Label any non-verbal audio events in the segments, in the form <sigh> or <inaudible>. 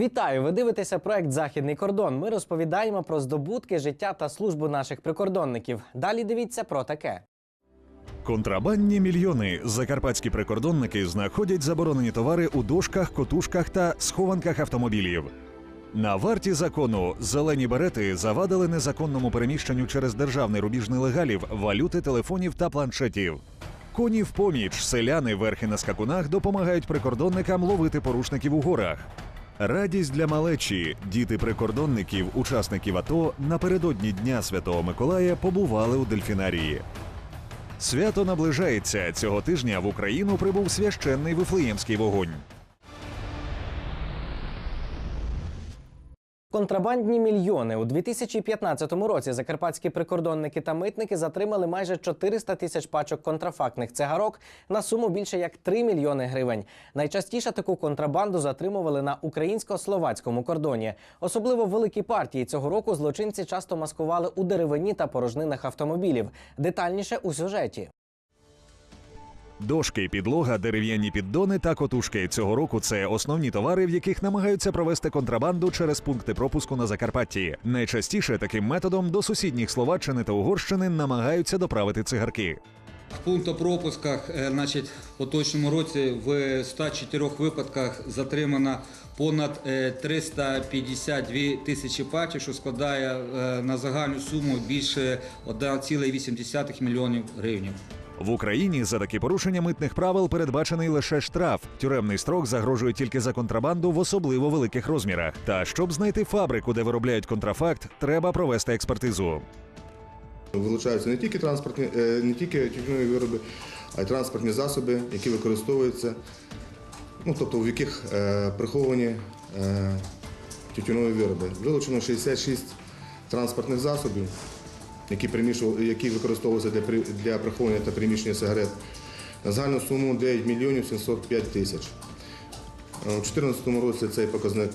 Вітаю! Ви дивитеся проект Західний кордон. Ми розповідаємо про здобутки, життя та службу наших прикордонників. Далі дивіться про таке. Контрабандні мільйони. Закарпатські прикордонники знаходять заборонені товари у дошках, котушках та схованках автомобілів. На варті закону зелені берети завадили незаконному переміщенню через державний рубіж нелегалів, валюти, телефонів та планшетів. Коні в поміч, селяни верхи на скакунах допомагають прикордонникам ловити порушників у горах. Радість для малечі. Діти прикордонників, учасників АТО напередодні Дня Святого Миколая побували у дельфінарії. Свято наближається. Цього тижня в Україну прибув священний вифлеємський вогонь. Контрабандні мільйони у 2015 році закарпатські прикордонники та митники затримали майже 400 тисяч пачок контрафактних цигарок на суму більше як 3 мільйони гривень. Найчастіше таку контрабанду затримували на українсько-словацькому кордоні. Особливо великі партії цього року злочинці часто маскували у деревині та порожнинах автомобілів. Детальніше у сюжеті. Дошки, підлога, дерев'яні піддони та котушки цього року це основні товари, в яких намагаються провести контрабанду через пункти пропуску на Закарпатті. Найчастіше таким методом до сусідніх Словаччини та Угорщини намагаються доправити цигарки. В пунктопропусках, е, значить, в поточному році в 104 випадках затримано понад е, 352 тисячі пачок, що складає е, на загальну суму більше 1,8 мільйонів гривень. В Україні за такі порушення митних правил передбачений лише штраф. Тюремний строк загрожує тільки за контрабанду в особливо великих розмірах. Та щоб знайти фабрику, де виробляють контрафакт, треба провести експертизу. Вилучаються не тільки транспортні, е, не тільки тютюнові вироби, а й транспортні засоби, які використовуються, ну тобто в яких е, приховані е, тютюнові вироби. Вилучено 66 транспортних засобів, які, які використовуються для, для приховування та приміщення сигарет на загальну суму 9 мільйонів 705 тисяч. Е, У 2014 році цей показник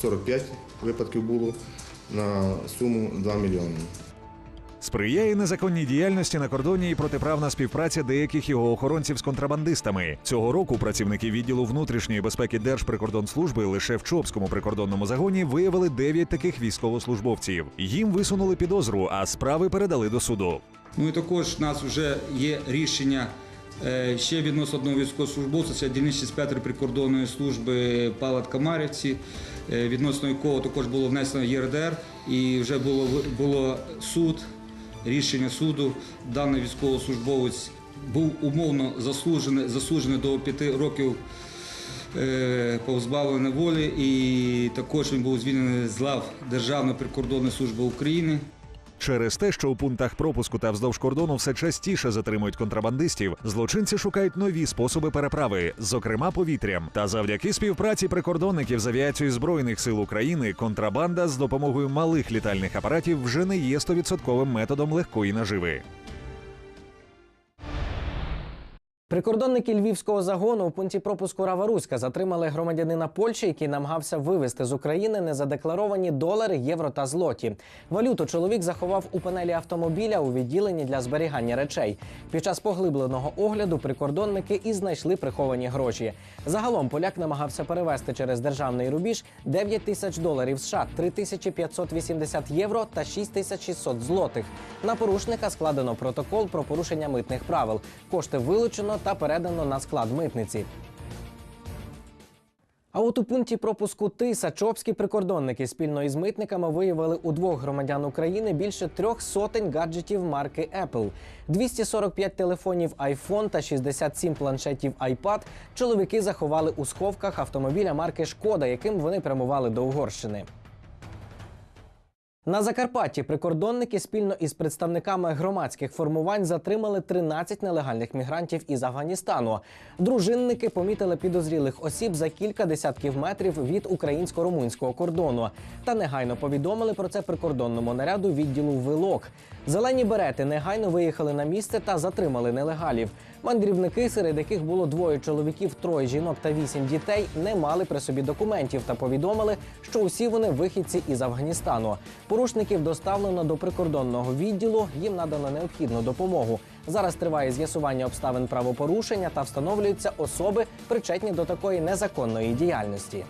45 випадків було на суму 2 мільйони. Сприяє незаконній діяльності на кордоні і протиправна співпраця деяких його охоронців з контрабандистами. Цього року працівники відділу внутрішньої безпеки Держприкордонслужби лише в Чопському прикордонному загоні виявили 9 таких військовослужбовців. Їм висунули підозру, а справи передали до суду. Ну і також у нас вже є рішення е, ще відносно одного військовослужбовця, це дільничний інспектор прикордонної служби Павла Камарівці, е, відносно якого також було внесено ЄРДР і вже було, було суд, рішення суду. Даний військовослужбовець був умовно заслужений, заслужений до 5 років позбавлений волі і також він був звільнений з лав Державної прикордонної служби України. Через те, що у пунктах пропуску та вздовж кордону все частіше затримують контрабандистів, злочинці шукають нові способи переправи, зокрема повітрям. Та завдяки співпраці прикордонників з авіацією збройних сил України контрабанда з допомогою малих літальних апаратів вже не є стовідсотковим методом легкої наживи. Прикордонники львівського загону у пункті пропуску Раваруська затримали громадянина Польщі, який намагався вивезти з України незадекларовані долари, євро та злоті. Валюту чоловік заховав у панелі автомобіля у відділенні для зберігання речей. Під час поглибленого огляду прикордонники і знайшли приховані гроші. Загалом поляк намагався перевести через державний рубіж 9 тисяч доларів США, 3580 євро та 6600 злотих. На порушника складено протокол про порушення митних правил. Кошти та передано на склад митниці. А от у пункті пропуску Тиса чопські прикордонники спільно із митниками виявили у двох громадян України більше трьох сотень гаджетів марки Apple. 245 телефонів iPhone та 67 планшетів iPad чоловіки заховали у сховках автомобіля марки Шкода, яким вони прямували до Угорщини. На Закарпатті прикордонники спільно із представниками громадських формувань затримали 13 нелегальних мігрантів із Афганістану. Дружинники помітили підозрілих осіб за кілька десятків метрів від українсько-румунського кордону та негайно повідомили про це прикордонному наряду відділу Вилок. Зелені берети негайно виїхали на місце та затримали нелегалів. Мандрівники, серед яких було двоє чоловіків, троє жінок та вісім дітей, не мали при собі документів та повідомили, що усі вони вихідці із Афганістану. Порушників доставлено до прикордонного відділу. Їм надано необхідну допомогу. Зараз триває з'ясування обставин правопорушення та встановлюються особи, причетні до такої незаконної діяльності.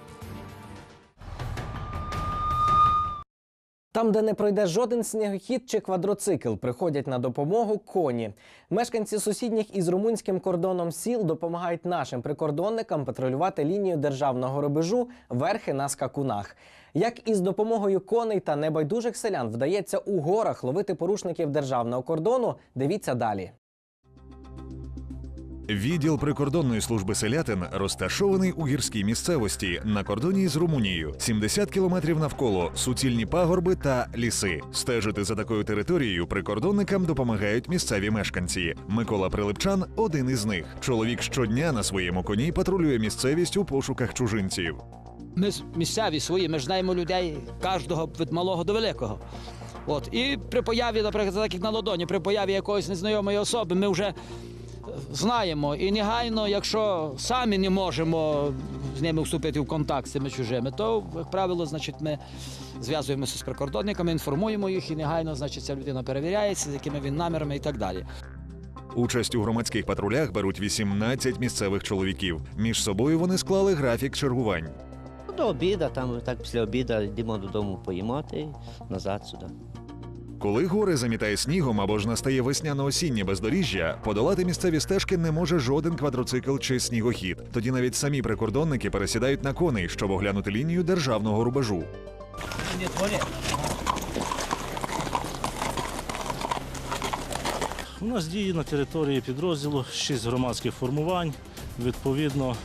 Там, де не пройде жоден снігохід чи квадроцикл, приходять на допомогу коні. Мешканці сусідніх із румунським кордоном сіл допомагають нашим прикордонникам патрулювати лінію державного рубежу верхи на скакунах. Як із допомогою коней та небайдужих селян вдається у горах ловити порушників державного кордону, дивіться далі. Відділ прикордонної служби селятин розташований у гірській місцевості на кордоні з Румунією. 70 кілометрів навколо суцільні пагорби та ліси. Стежити за такою територією прикордонникам допомагають місцеві мешканці. Микола Прилипчан один із них. Чоловік щодня на своєму коні патрулює місцевість у пошуках чужинців. Ми місцеві свої, ми ж знаємо людей кожного від малого до великого. От. І при появі, наприклад, так як на ладоні, при появі якоїсь незнайомої особи, ми вже знаємо. І негайно, якщо самі не можемо з ними вступити в контакт з цими чужими, то, як правило, значить, ми зв'язуємося з прикордонниками, інформуємо їх, і негайно, значить, ця людина перевіряється, з якими він намірами і так далі. Участь у громадських патрулях беруть 18 місцевих чоловіків. Між собою вони склали графік чергувань. До обіду, там так після обіду йдемо додому й назад сюди. Коли гори замітає снігом або ж настає весняно-осіннє бездоріжжя, подолати місцеві стежки не може жоден квадроцикл чи снігохід. Тоді навіть самі прикордонники пересідають на коней, щоб оглянути лінію державного рубежу. У нас діє на території підрозділу шість громадських формувань. Відповідно,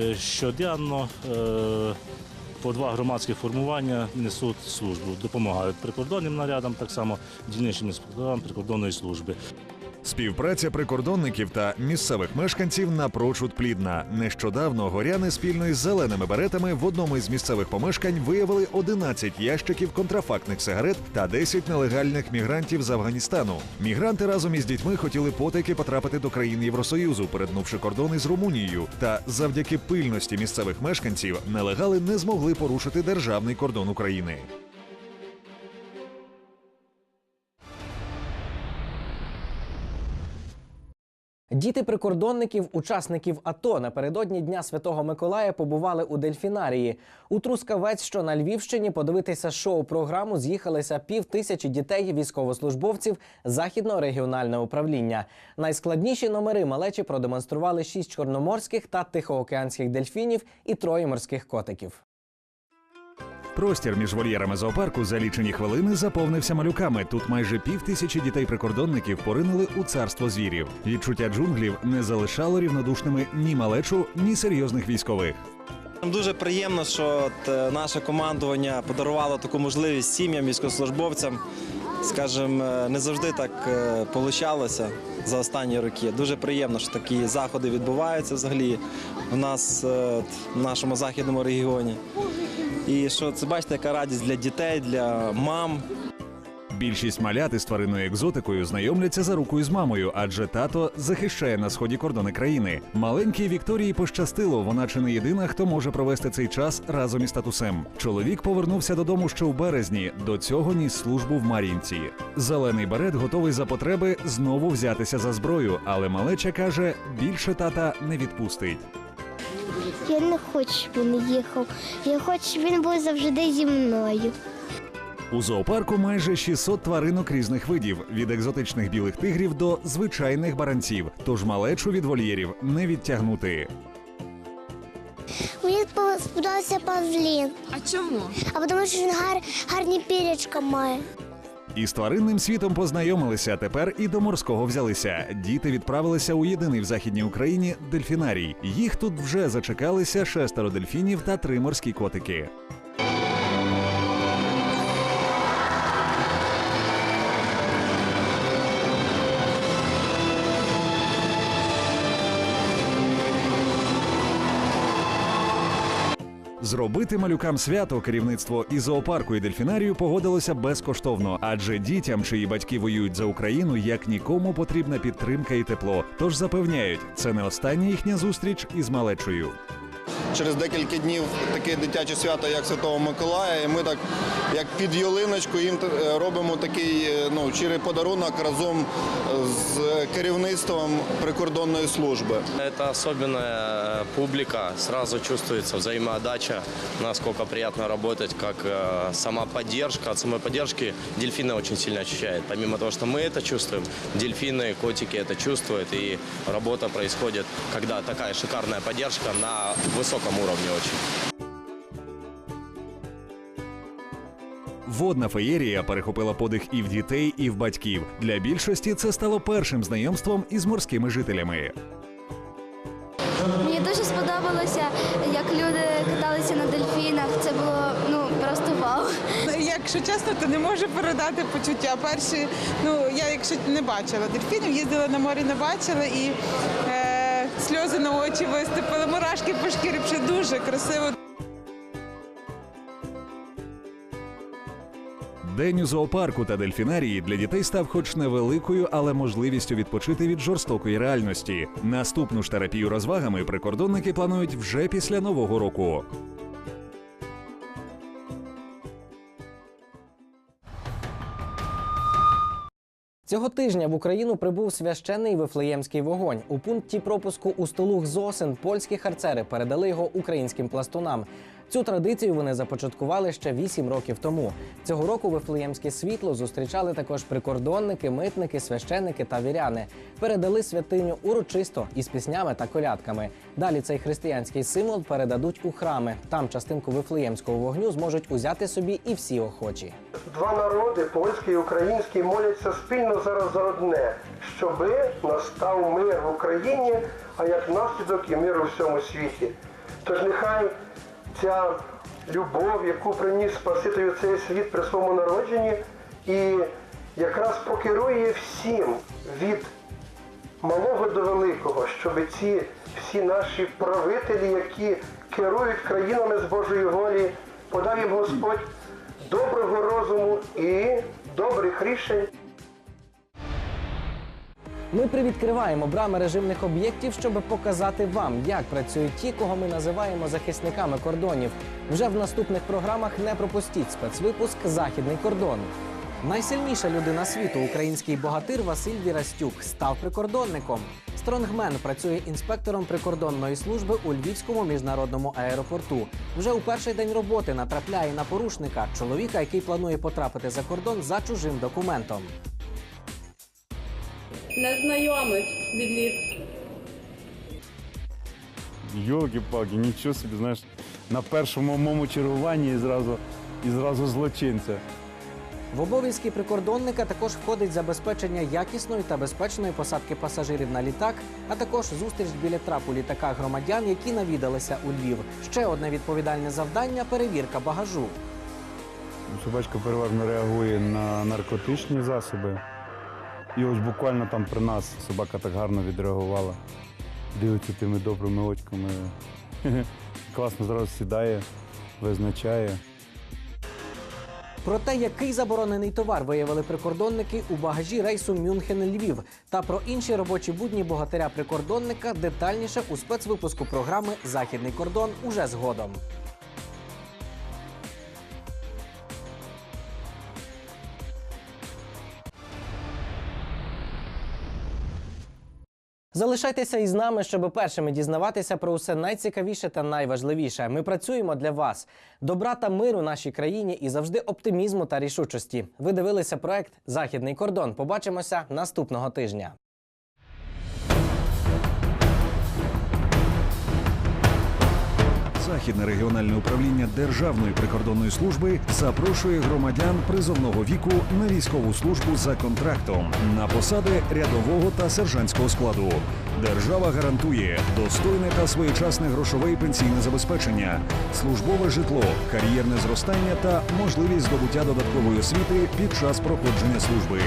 е, щоденно е, по два громадські формування несуть службу, допомагають прикордонним нарядам, так само дільничним інспекторам прикордонної служби. Співпраця прикордонників та місцевих мешканців напрочуд плідна. Нещодавно горяни спільно із зеленими беретами в одному із місцевих помешкань виявили 11 ящиків контрафактних сигарет та 10 нелегальних мігрантів з Афганістану. Мігранти разом із дітьми хотіли потайки потрапити до країн Євросоюзу, перетнувши кордони з Румунією. Та завдяки пильності місцевих мешканців нелегали не змогли порушити державний кордон України. Діти прикордонників, учасників АТО напередодні Дня Святого Миколая побували у дельфінарії. У Трускавець, що на Львівщині, подивитися шоу-програму з'їхалися пів тисячі дітей військовослужбовців західного регіонального управління. Найскладніші номери малечі продемонстрували шість чорноморських та тихоокеанських дельфінів і троє морських котиків. Простір між вольєрами зоопарку за лічені хвилини заповнився малюками. Тут майже пів тисячі дітей-прикордонників поринули у царство звірів. Відчуття джунглів не залишало рівнодушними ні малечу, ні серйозних військових. Нам Дуже приємно, що е, наше командування подарувало таку можливість сім'ям, військовослужбовцям. Скажімо, е, не завжди так вийшло за останні роки. Дуже приємно, що такі заходи відбуваються взагалі в нас е, в нашому західному регіоні. І що це бачите, яка радість для дітей, для мам. Більшість малят із тваринною екзотикою знайомляться за рукою з мамою, адже тато захищає на сході кордони країни. Маленькій Вікторії пощастило. Вона чи не єдина, хто може провести цей час разом із татусем. Чоловік повернувся додому ще в березні. До цього ніс службу в Мар'їнці. Зелений берет готовий за потреби знову взятися за зброю, але малеча каже, більше тата не відпустить. Я не хочу, щоб він їхав. Я хочу, щоб він був завжди зі мною. У зоопарку майже 600 тваринок різних видів від екзотичних білих тигрів до звичайних баранців. Тож малечу від вольєрів не відтягнути. Мені сподобався павлін. А чому? А тому що він гар, гарні пірячка має. Із тваринним світом познайомилися. Тепер і до морського взялися. Діти відправилися у єдиний в західній Україні дельфінарій. Їх тут вже зачекалися шестеро дельфінів та три морські котики. Зробити малюкам свято керівництво і зоопарку і дельфінарію погодилося безкоштовно, адже дітям, чиї батьки воюють за Україну, як нікому потрібна підтримка і тепло. Тож запевняють, це не остання їхня зустріч із малечою. через декілька днів таке дитяче свято, як Святого Миколая. І ми так, як під ялиночку, їм е, робимо такий е, ну, щирий подарунок разом з керівництвом прикордонної служби. Это особенная публика, сразу чувствуется взаимоотдача, насколько приятно работать, как э, сама поддержка. От самой поддержки дельфины очень сильно ощущают. Помимо того, что мы это чувствуем, дельфины, котики это чувствуют, и работа происходит, когда такая шикарная поддержка на высоком уровне очень. Водна феєрія перехопила подих і в дітей, і в батьків. Для більшості це стало першим знайомством із морськими жителями. Мені дуже сподобалося, як люди каталися на дельфінах. Це було ну просто вау. Якщо чесно, то не можу передати почуття. Перші, ну я якщо не бачила дельфінів, їздила на морі, не бачила і сльози на очі виступили, мурашки по шкірі, вже дуже красиво. День у зоопарку та дельфінарії для дітей став хоч невеликою, але можливістю відпочити від жорстокої реальності. Наступну ж терапію розвагами прикордонники планують вже після нового року. Цього тижня в Україну прибув священний вифлеємський вогонь. У пункті пропуску у столух Зосин польські харцери передали його українським пластунам. Цю традицію вони започаткували ще вісім років тому. Цього року вифлеємське світло зустрічали також прикордонники, митники, священники та віряни. Передали святиню урочисто із піснями та колядками. Далі цей християнський символ передадуть у храми. Там частинку вифлеємського вогню зможуть узяти собі і всі охочі. Два народи, польський і український, моляться спільно зараз за одне, щоби настав мир в Україні, а як наслідок і мир у всьому світі. Тож нехай ця любов, яку приніс Спаситель у цей світ при своєму народженні, і якраз покерує всім від малого до великого, щоб ці всі наші правителі, які керують країнами з Божої волі, подав їм Господь доброго розуму і добрих рішень. Ми привідкриваємо брами режимних об'єктів, щоб показати вам, як працюють ті, кого ми називаємо захисниками кордонів. Вже в наступних програмах не пропустіть спецвипуск Західний кордон. Найсильніша людина світу, український богатир Василь Вірастюк, став прикордонником. Стронгмен працює інспектором прикордонної служби у Львівському міжнародному аеропорту. Вже у перший день роботи натрапляє на порушника чоловіка, який планує потрапити за кордон за чужим документом. Незнайомий відліт. Йолки-палки, нічого собі, знаєш, на першому моєму чергуванні і зразу, і зразу злочинця. В обов'язки прикордонника також входить забезпечення якісної та безпечної посадки пасажирів на літак, а також зустріч біля трапу літака громадян, які навідалися у Львів. Ще одне відповідальне завдання перевірка багажу. Собачка переважно реагує на наркотичні засоби. І ось буквально там при нас собака так гарно відреагувала. Дивиться тими добрими очками. <laughs> Класно зразу сідає, визначає. Про те, який заборонений товар виявили прикордонники у багажі рейсу Мюнхен-Львів, та про інші робочі будні богатиря прикордонника детальніше у спецвипуску програми Західний кордон уже згодом. Залишайтеся із нами, щоб першими дізнаватися про усе найцікавіше та найважливіше. Ми працюємо для вас. Добра та миру нашій країні і завжди оптимізму та рішучості. Ви дивилися проект Західний кордон. Побачимося наступного тижня. Західне регіональне управління Державної прикордонної служби запрошує громадян призовного віку на військову службу за контрактом на посади рядового та сержантського складу. Держава гарантує достойне та своєчасне грошове і пенсійне забезпечення, службове житло, кар'єрне зростання та можливість здобуття додаткової освіти під час проходження служби.